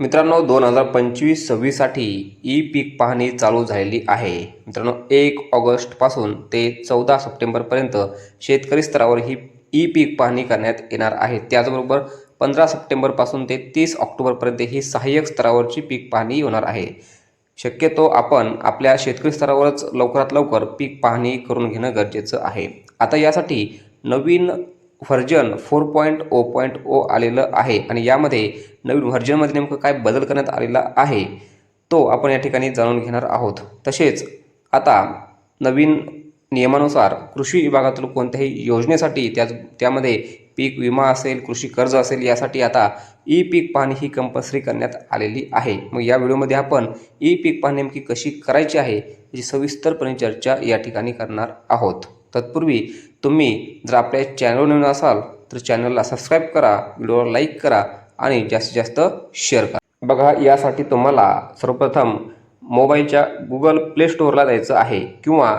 मित्रांनो दोन हजार पंचवीस सव्वीससाठी ई पीक पाहणी चालू झालेली आहे. मित्रांनो एक ऑगस्टपासून ते चौदा सप्टेंबरपर्यंत शेतकरी स्तरावर ही ई पीक पाहणी करण्यात येणार आहे. त्याचबरोबर पंधरा सप्टेंबरपासून ते तीस ऑक्टोबरपर्यंत ही सहाय्यक स्तरावरची पीक पाहणी होणार आहे. शक्यतो आपण आपल्या शेतकरी स्तरावरच लवकरात लवकर पीक पाहणी करून घेणं गरजेचं आहे. आता यासाठी नवीन version four point O point O आलेलं आहे आणि यामध्ये नवीन व्हर्जनमध्ये नेमकं काय बदल करण्यात आलेला आहे तो आपण या ठिकाणी जाणून घेणार आहोत. तसेच आता नवीन नियमानुसार कृषी विभागातील कोणत्याही योजनेसाठी त्या त्यामध्ये पीक विमा असेल कृषी कर्ज असेल यासाठी आता ई पीक पाहणी ही कंपल्सरी करण्यात आलेली आहे. मग या व्हिडिओमध्ये आपण ई पीक पाहणी नेमकी कशी करायची आहे याची सविस्तरपणे चर्चा या ठिकाणी करणार आहोत. तत्पूर्वी तुम्ही जर आपल्या चॅनल नवीन असाल तर चॅनलला सबस्क्राईब करा व्हिडिओला लाईक करा आणि जास्तीत जास्त शेअर करा. बघा यासाठी तुम्हाला सर्वप्रथम मोबाईलच्या गुगल प्ले स्टोअरला जायचं आहे किंवा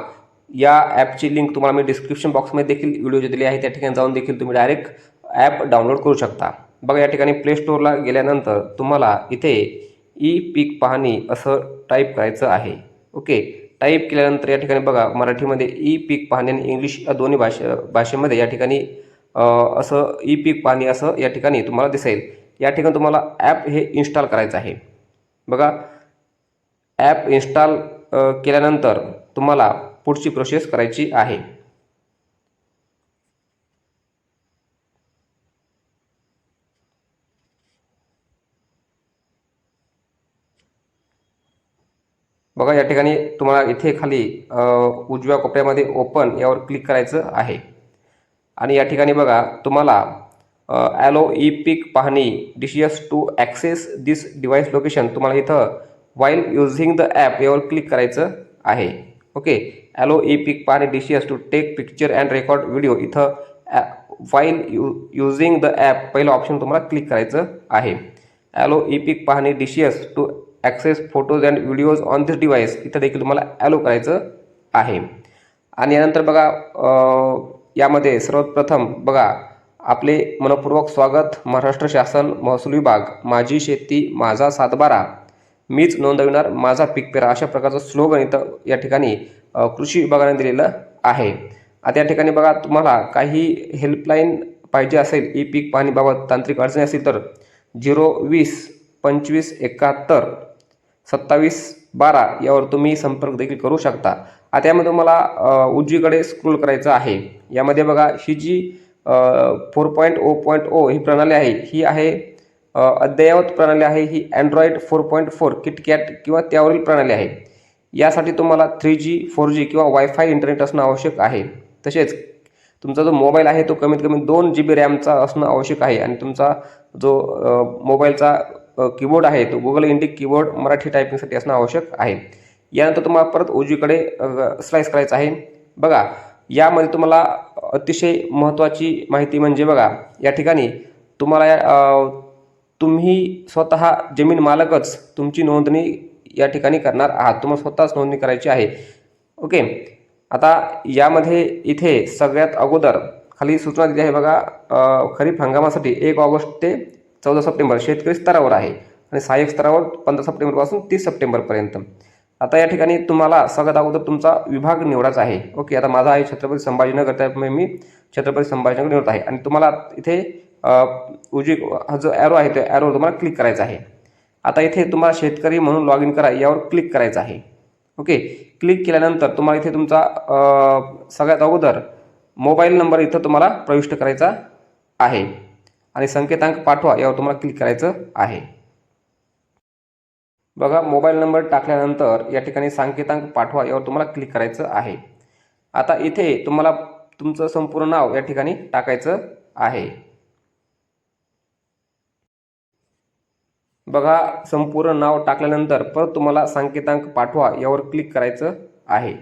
या ॲपची लिंक तुम्हाला मी डिस्क्रिप्शन बॉक्समध्ये देखील व्हिडिओ दिली आहे. त्या ठिकाणी जाऊन देखील तुम्ही डायरेक्ट ॲप डाउनलोड करू शकता. बघा या ठिकाणी प्ले स्टोअरला गेल्यानंतर तुम्हाला इथे ई पीक पाहणी असं टाईप करायचं आहे. ओके टाईप केल्यानंतर या ठिकाणी बघा मराठीमध्ये ई पीक पाहणी आणि इंग्लिश या दोन्ही भाषे भाषेमध्ये या ठिकाणी असं ई पीक पाहणी असं या ठिकाणी तुम्हाला दिसेल. या ठिकाणी तुम्हाला ॲप हे इन्स्टॉल करायचं आहे. बघा ॲप इन्स्टॉल केल्यानंतर तुम्हाला पुढची प्रोसेस करायची आहे. बघा या ठिकाणी तुम्हाला इथे खाली उजव्या कोपऱ्यामध्ये ओपन यावर क्लिक करायचं आहे. आणि या ठिकाणी बघा तुम्हाला allow e Pik Pahani DCS to access this device location तुम्हाला इथं वाईल युझिंग द ॲप यावर क्लिक करायचं आहे. Okay? Allow e Pik Pahani DCS to take picture and record video इथं while you using the app पहिलं option तुम्हाला click करायचं आहे. Allow e Pik Pahani DCS to access photos and videos on this device इथं देखील तुम्हाला alloy करायचं आहे. आणि यानंतर बघा यामध्ये सर्वप्रथम बघा आपले मनपूर्वक स्वागत महाराष्ट्र शासन महसूल विभाग माझी शेती माझा सातबारा. मीच नोंदविणार माझा पीक पेरा. अशा प्रकारचं स्लोगन इथं या ठिकाणी कृषी विभागाने दिलेलं आहे. आता या ठिकाणी बघा तुम्हाला काही हेल्पलाईन पाहिजे असेल ई पीक पाहणीबाबत तांत्रिक अडचणी असतील तर झिरो वीस पंचवीस एकाहत्तर. सत्तावीस बारा यावर तुम्ही संपर्क देखील करू शकता. आता यामध्ये तुम्हाला उजवीकडे स्क्रोल करायचं आहे. यामध्ये बघा ही जी four point O point O ही प्रणाली आहे ही आहे अद्ययावत प्रणाली आहे ही Android four point four KitKat किंवा त्यावरील प्रणाली आहे. यासाठी तुम्हाला थ्री जी फोर जी किंवा वायफाय इंटरनेट असणं आवश्यक आहे. तसेच तुमचा जो मोबाईल आहे तो कमीत कमी दोन जी बी रॅमचा असणं आवश्यक आहे. आणि तुमचा जो मोबाईलचा कीबोर्ड आहे तो गुगल इंडिक कीबोर्ड मराठी टायपिंगसाठी असणं आवश्यक आहे. यानंतर तुम्हाला परत उजवीकडे स्लाइस करायचं आहे. बघा यामध्ये तुम्हाला अतिशय महत्त्वाची माहिती म्हणजे बघा या ठिकाणी तुम्हाला तुम्ही स्वतः जमीन मालकच तुमची नोंदणी या ठिकाणी करणार आहात. तुम्हाला स्वतःच नोंदणी करायची आहे. ओके? आता यामध्ये इथे सगळ्यात अगोदर खाली सूचना दिली आहे बघा खरीप हंगामासाठी एक ऑगस्ट ते चौदा सप्टेंबर शेतकरी स्तरावर आहे आणि सहाय्यक स्तरावर पंधरा सप्टेंबरपासून तीस सप्टेंबरपर्यंत. आता या ठिकाणी तुम्हाला सगळ्यात अगोदर तुमचा विभाग निवडायचा आहे. ओके आता माझा आहे छत्रपती संभाजीनगर त्यामुळे मी छत्रपती संभाजीनगर निवडत आहे. आणि तुम्हाला इथे उजी हा जो ॲरो आहे त्या ॲरोवर तुम्हाला क्लिक करायचा आहे. आता इथे तुम्हाला शेतकरी म्हणून लॉग इन करा यावर क्लिक करायचं आहे. ओके क्लिक केल्यानंतर तुम्हाला इथे तुमचा सगळ्यात अगोदर मोबाईल नंबर इथं तुम्हाला प्रविष्ट करायचा आहे. आणि संकेतांक पाठवा यावर तुम्हाला क्लिक करायचं आहे. बघा मोबाईल नंबर टाकल्यानंतर या ठिकाणी संकेतांक पाठवा यावर तुम्हाला क्लिक करायचं आहे. आता इथे तुम्हाला तुमचं संपूर्ण नाव या ठिकाणी टाकायचं आहे. बघा संपूर्ण नाव टाकल्यानंतर परत तुम्हाला संकेतांक पाठवा यावर क्लिक करायचं आहे.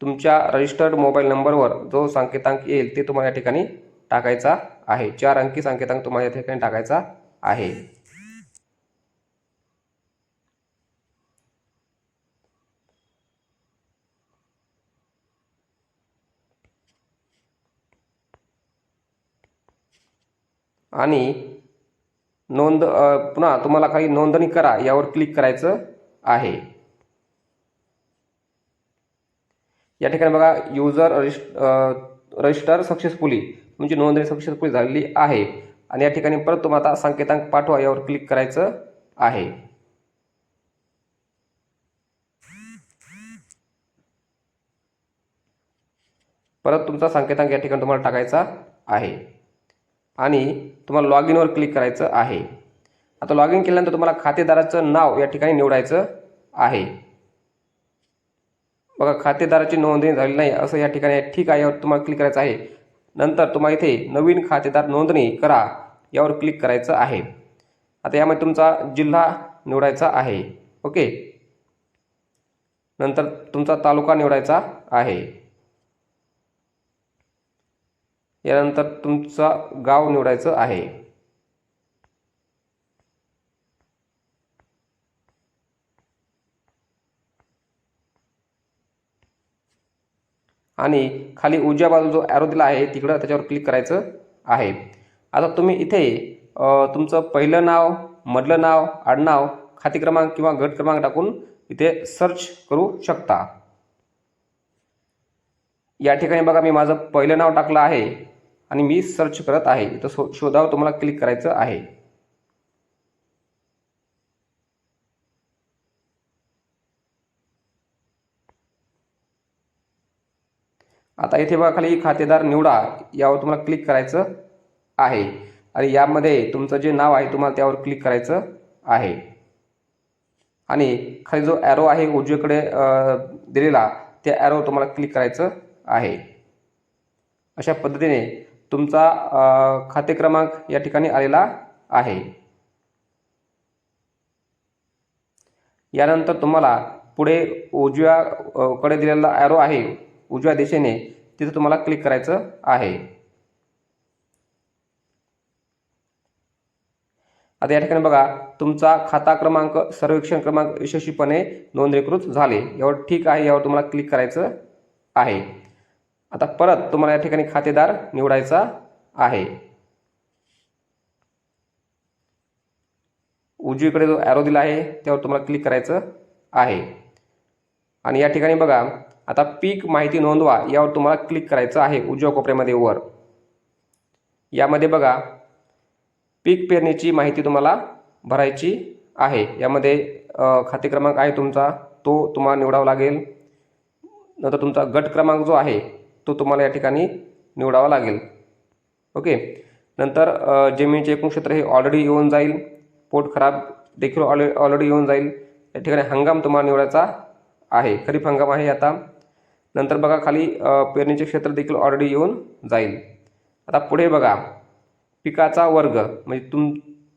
तुमच्या रजिस्टर्ड मोबाईल नंबरवर जो संकेतांक येईल ते तुम्हाला या ठिकाणी टाकायचा आहे. चार अंकी संकेतांक तुम्हाला या ठिकाणी टाकायचा आहे. आणि नोंद पुन्हा तुम्हाला काही नोंदणी करा यावर क्लिक करायचं आहे. या ठिकाणी बघा युजर रजिस्टर सक्सेसफुली तुमची नोंदणी सक्सेसफुल झालेली आहे. आणि या ठिकाणी परत तुम्हाला आता संकेतांक पाठवा यावर क्लिक करायचं आहे. परत तुमचा संकेतांक या ठिकाणी तुम्हाला टाकायचा आहे. आणि तुम्हाला लॉग इनवर क्लिक करायचं आहे. आता लॉग इन केल्यानंतर तुम्हाला खातेदाराचं नाव या ठिकाणी निवडायचं आहे. बघा खातेदाराची नोंदणी झाली नाही असं या ठिकाणी ठीक आहे यावर तुम्हाला क्लिक करायचं आहे. नंतर तुम्हाला इथे नवीन खातेदार नोंदणी करा यावर क्लिक करायचं आहे. आता यामध्ये तुमचा जिल्हा निवडायचा आहे ओके? नंतर तुमचा तालुका निवडायचा आहे. यानंतर तुमचा गाव निवडायचं आहे. आणि खाली उजव्या बाजू जो ॲरो दिला आहे तिकडं त्याच्यावर क्लिक करायचं आहे. आता तुम्ही इथे तुमचं पहिलं नाव मधलं नाव आडनाव खाते क्रमांक किंवा गट क्रमांक टाकून इथे सर्च करू शकता. या ठिकाणी बघा मी माझं पहिलं नाव टाकलं आहे आणि मी सर्च करत आहे. इथं शो शोधावर तुम्हाला क्लिक करायचं आहे. आता इथे बघा खाली खातेदार निवडा यावर तुम्हाला क्लिक करायचं आहे. आणि यामध्ये तुमचं जे नाव आहे तुम्हाला त्यावर क्लिक करायचं आहे. आणि खाली जो ॲरो आहे उजवीकडे दिलेला त्या ॲरो तुम्हाला क्लिक करायचं आहे. अशा पद्धतीने तुमचा खाते क्रमांक या ठिकाणी आलेला आहे. यानंतर तुम्हाला पुढे उजव्याकडे दिलेला ॲरो आहे उजव्या दिशेने तिथं तुम्हाला क्लिक करायचं आहे. आता या ठिकाणी बघा तुमचा खाता क्रमांक सर्वेक्षण क्रमांक यशस्वीपणे नोंदणीकृत झाले. यावर ठीक आहे यावर तुम्हाला क्लिक करायचं आहे. आता परत तुम्हाला या ठिकाणी खातेदार निवडायचा आहे. उजवीकडे जो ॲरो दिला आहे त्यावर तुम्हाला क्लिक करायचं आहे. आणि या ठिकाणी बघा आता पीक माहिती नोंदवा यावर तुम्हाला क्लिक करायचं आहे उजव्या कोपऱ्यामध्ये वर. यामध्ये बघा पीक पेरणीची माहिती तुम्हाला भरायची आहे. यामध्ये खाते क्रमांक आहे तुमचा तो तुम्हाला निवडावा लागेल. नंतर तुमचा गट क्रमांक जो आहे तो तुम्हाला या ठिकाणी निवडावा लागेल. ओके? नंतर जमिनीचे एकूण क्षेत्र हे ऑलरेडी येऊन जाईल. पोट खराब देखील ऑल ऑलरेडी येऊन जाईल. या ठिकाणी हंगाम तुम्हाला निवडायचा आहे. खरीप हंगाम आहे आता. नंतर बघा खाली पेरणीचे क्षेत्र देखील ऑलरेडी येऊन जाईल. आता पुढे बघा. पिकाचा वर्ग म्हणजे तुम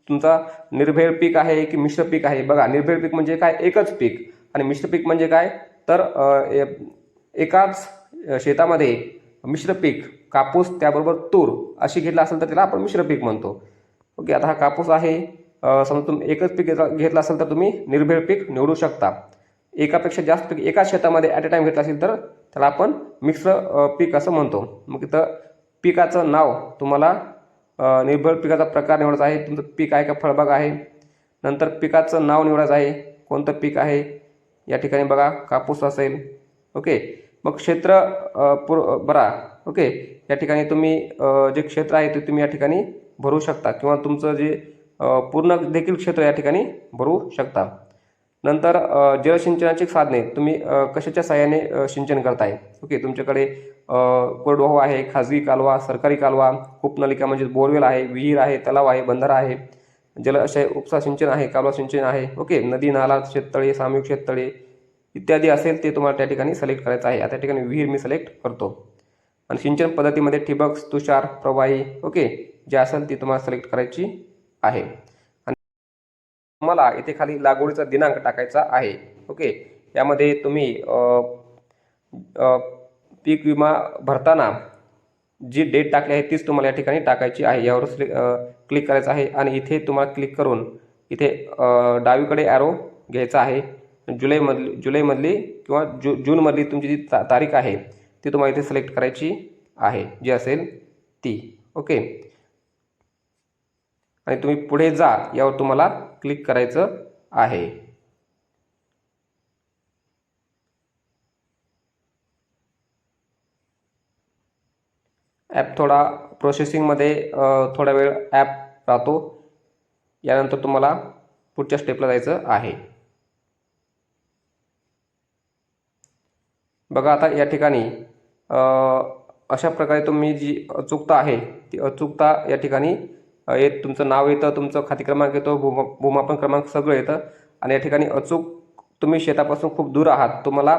तुमचा निर्भेळ पीक आहे की मिश्र पीक आहे? बघा निर्भेळ पीक म्हणजे काय? एकच पीक. आणि मिश्र पीक म्हणजे काय? तर एकाच शेतामध्ये मिश्र पीक कापूस त्याबरोबर तूर अशी घेतला असेल तर त्याला आपण मिश्र पीक म्हणतो. ओके आता हा कापूस आहे. समजा तुम्ही एकच पीक घेतला घेतलं असेल तर तुम्ही निर्भेळ पीक निवडू शकता. एकापेक्षा जास्त पीक एकाच शेतामध्ये ॲट अ टाईम घेत असेल तर त्याला आपण मिक्स पीक असं म्हणतो. मग इथं पिकाचं नाव तुम्हाला निर्भर पिकाचा प्रकार निवडायचा आहे. तुमचं पीक आहे का? फळबाग आहे. नंतर पिकाचं नाव निवडायचं आहे. कोणतं पीक आहे? या ठिकाणी बघा कापूस असेल. ओके. मग क्षेत्र पुर भरा ओके. या ठिकाणी तुम्ही जे क्षेत्र आहे ते तुम्ही या ठिकाणी भरू शकता. किंवा तुमचं जे पूर्ण देखील क्षेत्र या ठिकाणी भरू शकता. नंतर जलसिंचनाची साधने तुम्ही कशाच्या साहाय्याने सिंचन करताय? ओके तुमच्याकडे कोरडवाहू आहे खाजगी कालवा सरकारी कालवा कूपनलिका म्हणजे बोरवेल आहे विहीर आहे तलाव आहे बंधारा आहे जलाशय उपसा सिंचन आहे कालवा सिंचन आहे ओके नदी नाला शेततळे सामूहिक शेततळे इत्यादी असेल ते तुम्हाला त्या ठिकाणी सिलेक्ट करायचं आहे. त्या ठिकाणी विहीर मी सिलेक्ट करतो. आणि सिंचन पद्धतीमध्ये ठिबक तुषार प्रवाही ओके जे असेल ती तुम्हाला सिलेक्ट करायची आहे. तुम्हाला इथे खाली लागवडीचा दिनांक टाकायचा आहे. ओके? यामध्ये तुम्ही पीक विमा भरताना जी डेट टाकली आहे तीच तुम्हाला या ठिकाणी टाकायची आहे. यावर क्लिक करायचं आहे आणि इथे तुम्हाला क्लिक करून इथे डावीकडे ॲरो घ्यायचा आहे. जुलैमधली जुलैमधली किंवा जू जूनमधली तुमची जी ता तारीख आहे ती तुम्हाला इथे सिलेक्ट करायची आहे. जी असेल ती. ओके? आणि तुम्ही पुढे जा यावर तुम्हाला क्लिक करायचं आहे. ॲप थोडा प्रोसेसिंगमध्ये थोडा वेळ ॲप राहतो. यानंतर तुम्हाला पुढच्या स्टेपला जायचं आहे. बघा आता या ठिकाणी अशा प्रकारे तुम्ही जी अचूकता आहे ती अचूकता या ठिकाणी येत तुमचं नाव येतं तुमचं खाते क्रमांक येतो भूमा भूमापन क्रमांक सगळं येतं. आणि या ठिकाणी अचूक तुम्ही शेतापासून खूप दूर आहात तुम्हाला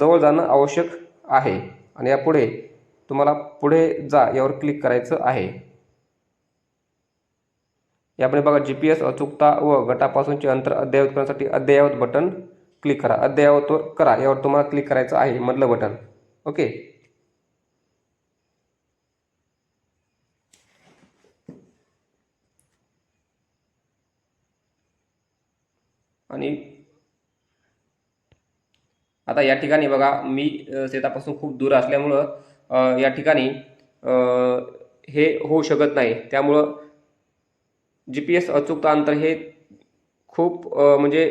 जवळ जाणं आवश्यक आहे. आणि यापुढे तुम्हाला पुढे जा यावर क्लिक करायचं आहे. यापुढे बघा जी पी एस अचूकता व गटापासूनचे अंतर अद्ययावत करण्यासाठी अद्ययावत बटन क्लिक करा. अद्ययावत करा यावर तुम्हाला क्लिक करायचं आहे मधलं बटन. ओके? आणि आता या ठिकाणी बघा मी शेतापासून खूप दूर असल्यामुळं या ठिकाणी हे होऊ शकत नाही. त्यामुळं जी पी एस अचूकता अंतर हे खूप म्हणजे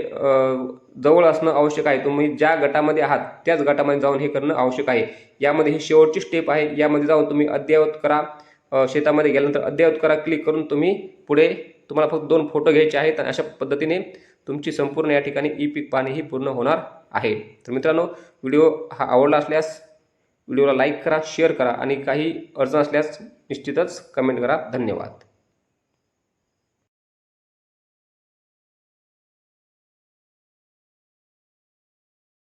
जवळ असणं आवश्यक आहे. तुम्ही ज्या गटामध्ये आहात त्याच गटामध्ये जाऊन हे करणं आवश्यक आहे. यामध्ये ही शेवटची स्टेप आहे. यामध्ये जाऊन तुम्ही अद्ययावत करा. शेतामध्ये गेल्यानंतर अद्ययावत करा. क्लिक करून तुम्ही पुढे तुम्हाला फक्त दोन फोटो घ्यायचे आहेत आणि अशा पद्धतीने तुमची संपूर्ण या ठिकाणी ई पीक पाणीही पूर्ण होणार आहे. तर मित्रांनो व्हिडिओ हा आवडला असल्यास व्हिडिओला लाईक करा शेअर करा आणि काही अडचण असल्यास निश्चितच कमेंट करा. धन्यवाद.